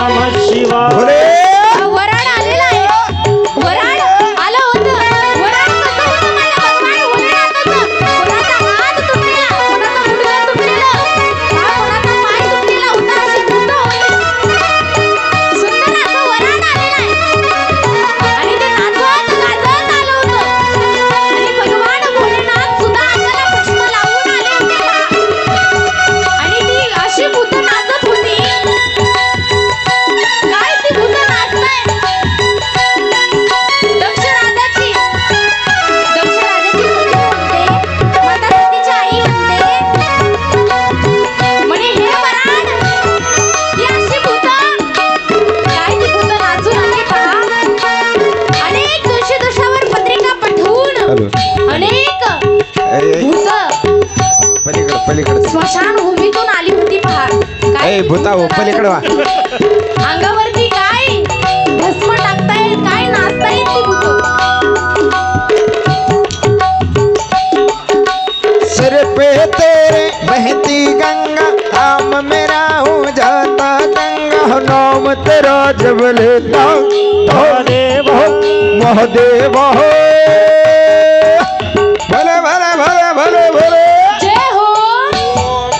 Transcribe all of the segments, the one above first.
नमः शिवाय দেব ভরে ভরে ভরে ভরে ভরে।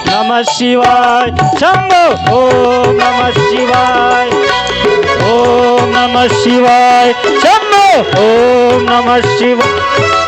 নম শিবায় শম্ভ ও নম শিবায় ও নম শিবায় শম্ভ ও নম শিবায়।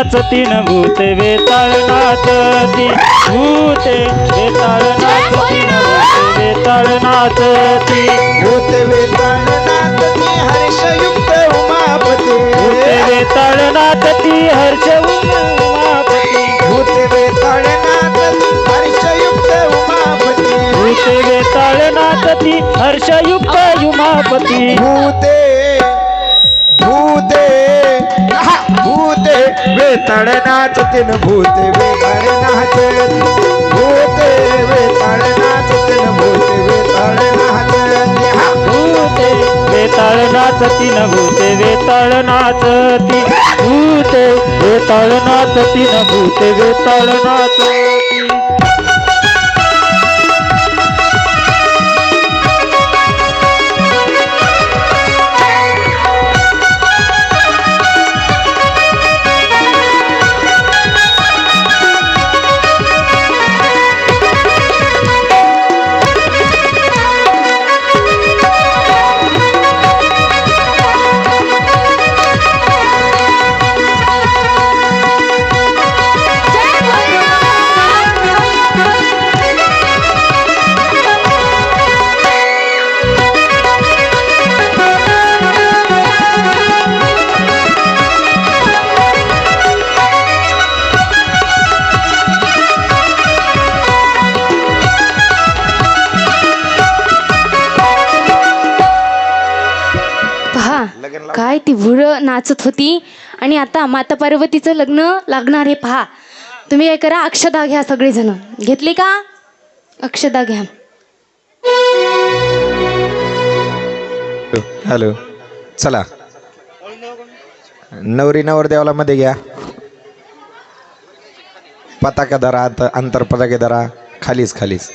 वेताळ नाचतीन भूते वेताळ नाचती भूते वेताळ नाचतीन भूते वेताळ नाचती भूते वेताळ नाचती हर्षयुक्त उमापती. भूते वेताळ नाचती हर्ष उमापती. भूते वेताळ नाचती हर्षयुक्त उमापती. भूते वेताळ नाचती हर्षयुक्त उमापती. भूते वेताळ नाचतीन भूते वेताळ नाचत भूते वेताळ नाचतीन भूते वेताळ नाचत आहा, भूते वेताळ नाचती न भूते वेताळ नाचती भूते वेताळ नाचती न भूते वेताळ नाचती नाचत होती. आणि आता माता पार्वतीचं लग्न लागणार आहे पहा. तुम्ही काय करा अक्षदा घ्या सगळेजण. घेतली का? अक्षदा घ्या. हॅलो. चला. नवरी नवरदेवाला मध्ये घ्या. पताका धरा अंत अंतर पताके धरा. खालीच खालीच.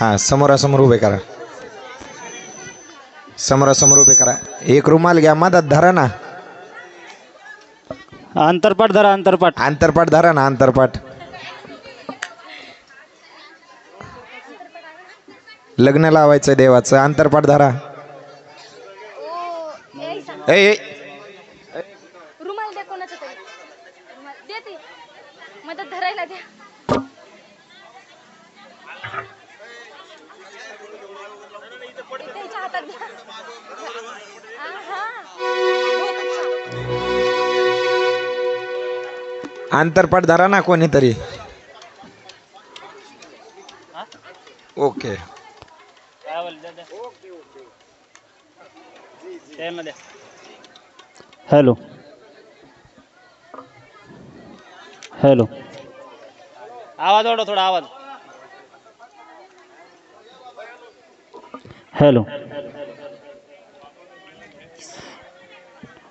हां समोरासमोर उभे करा. समोरासमोर उभे करा. एक रुमाल घ्या मधात धरा ना. अंतरपाठ धरा अंतरपाठ आंतरपाठ धरा ना आंतरपाठ लग्न लावायचं देवाचं आंतरपाठ धरा. अच्छा. अंतरपाठ धरा ना कोणीतरी. ओके. हॅलो. हॅलो. आवाज वाढव थोडा आवाज. हॅलो.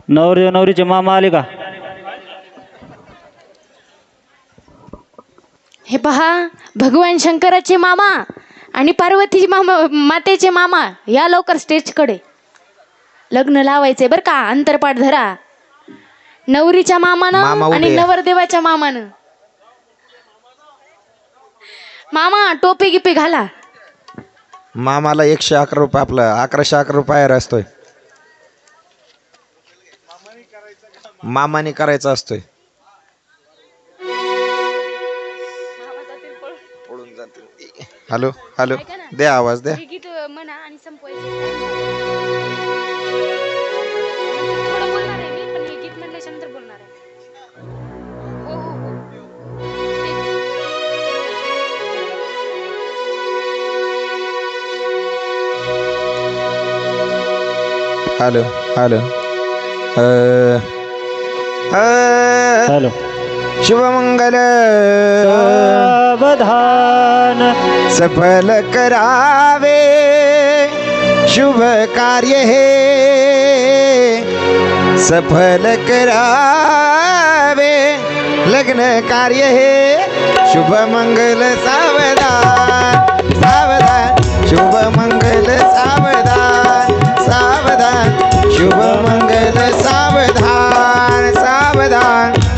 नवरी नवरीचे मामा आले का हे पहा भगवान शंकराचे मामा आणि पार्वतीचे मामा मातेचे मामा या लवकर स्टेजकडे. लग्न लावायचे बर का अंतरपाठ धरा. नवरीच्या मामा मामानं आणि. नवरदेवाच्या मामानं. मामा टोपी गिपी घाला. मामाला एकशे अकरा रुपये आपलं अकराशे अकरा रुपयावर असतोय. मामाने करायचा असतोय. Hello hello. ऐका ना. द्या आवाज द्या. हे गीत म्हणा आणि संपवायचं. थोडं बोलणार आहे मी पण हे गीत म्हणल्याच्या नंतर बोलणार आहे. हो हो हो. Hello hello. अ, अ, हॅलो. शुभमंगल. सावधान सफल करावे शुभ कार्य हे. सफल करावे लग्न कार्य हे. शुभ मंगल सावधान सावधान शुभ मंगल सावधान सावधान शुभ मंगल सावधान.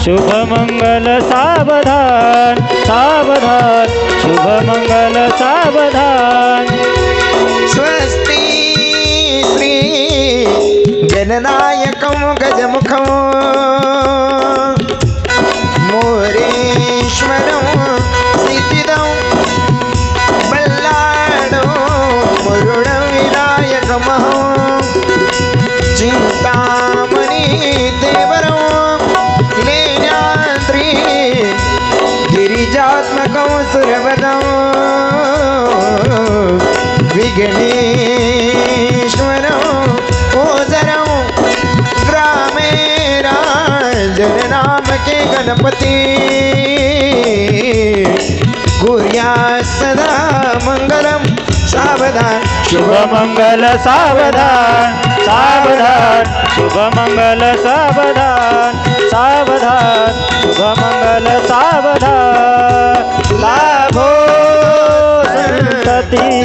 सावधान शुभ मंगल सावधान सावधान शुभ मंगल सावधान। स्वस्ति श्री जननायकं गजमुखं। गणपति. कुर्या सदा मङ्गलं सावधान. शुभ मंगल सावधान. सावधान. शुभ मंगल सावधान. सावधान. शुभ मंगल सावधान. लाभो संतती.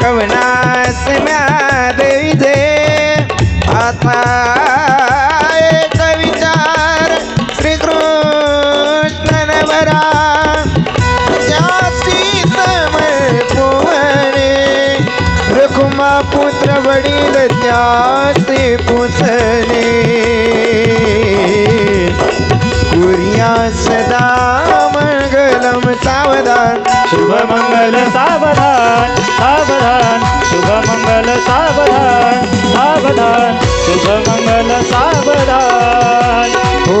કવનાશમાં દે. આત્મા शुभमंगल सावधान सावधान शुभमंगल सावधान. हो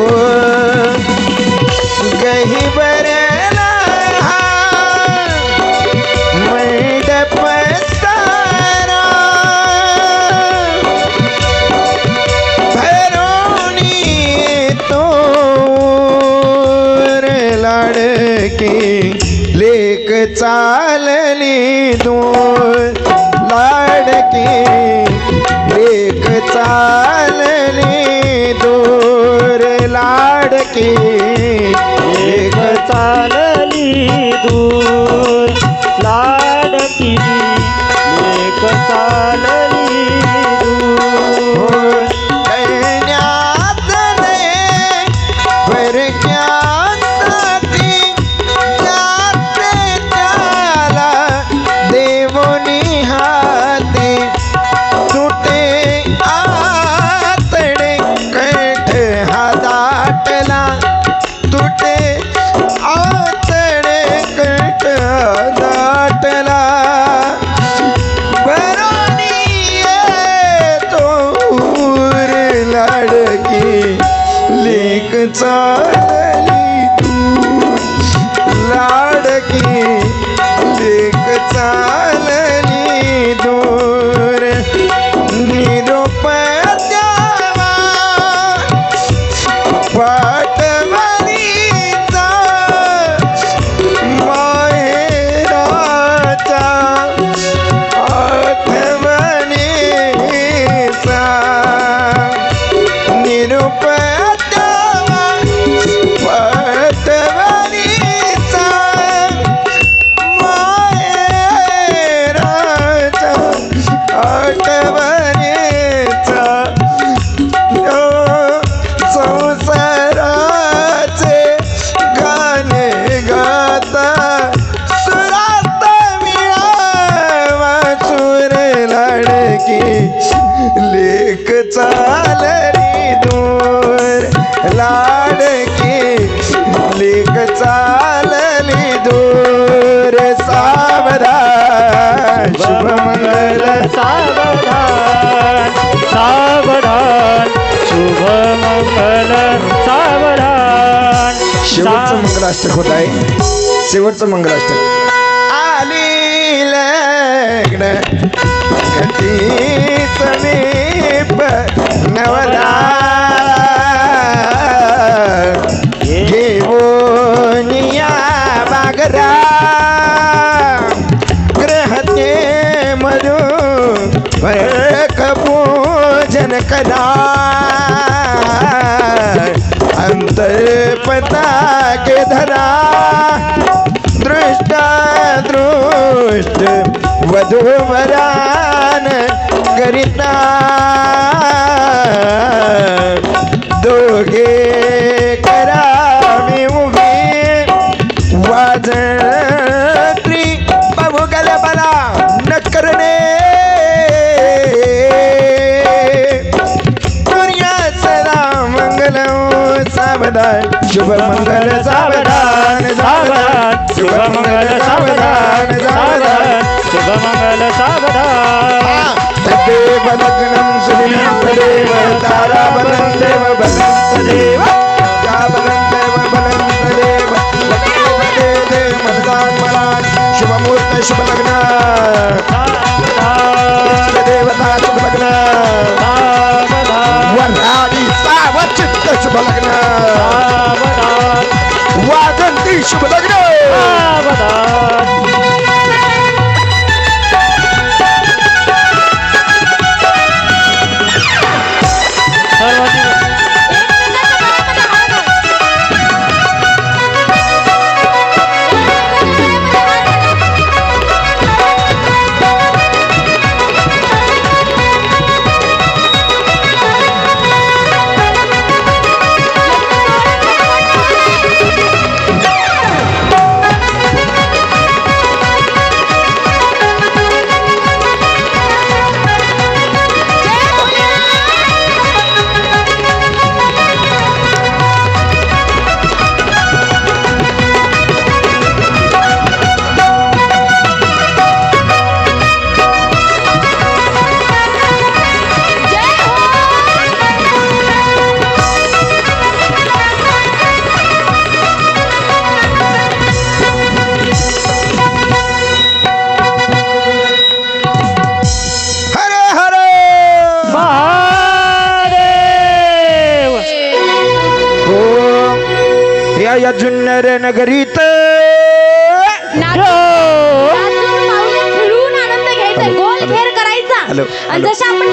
गही बर मंडप लेक चालली दू। அவர் मंगलाष्टक होत आहे. शेवटचं मंगलाष्टक. आली लग्न घटी समीप नवला घेऊन या बागरा. ग्रहते मधु फरक पूजन करा वधूवरान करिता। दोघे करावी उभी वाजत्री। बाबू गलबला न करणे दुनिया सदा मंगल सावधान शुभ मंगल सावधान। शुभ मंगल सावधान सावधान सावधान. लग्नं सुदिनं तदेव तारा बलं देव बलं देव बलं तदेव लग्नेव दे दे मतदान मलान शुभमुहूर्त शुभ लग्न देवता शुभ लग्न वराडी सावचित्त शुभ लग्न वादंती शुभ लग्न जुन्नर नगरीत खेळून आनंद घ्यायचा गोल घेर करायचा. आणि जसं आपण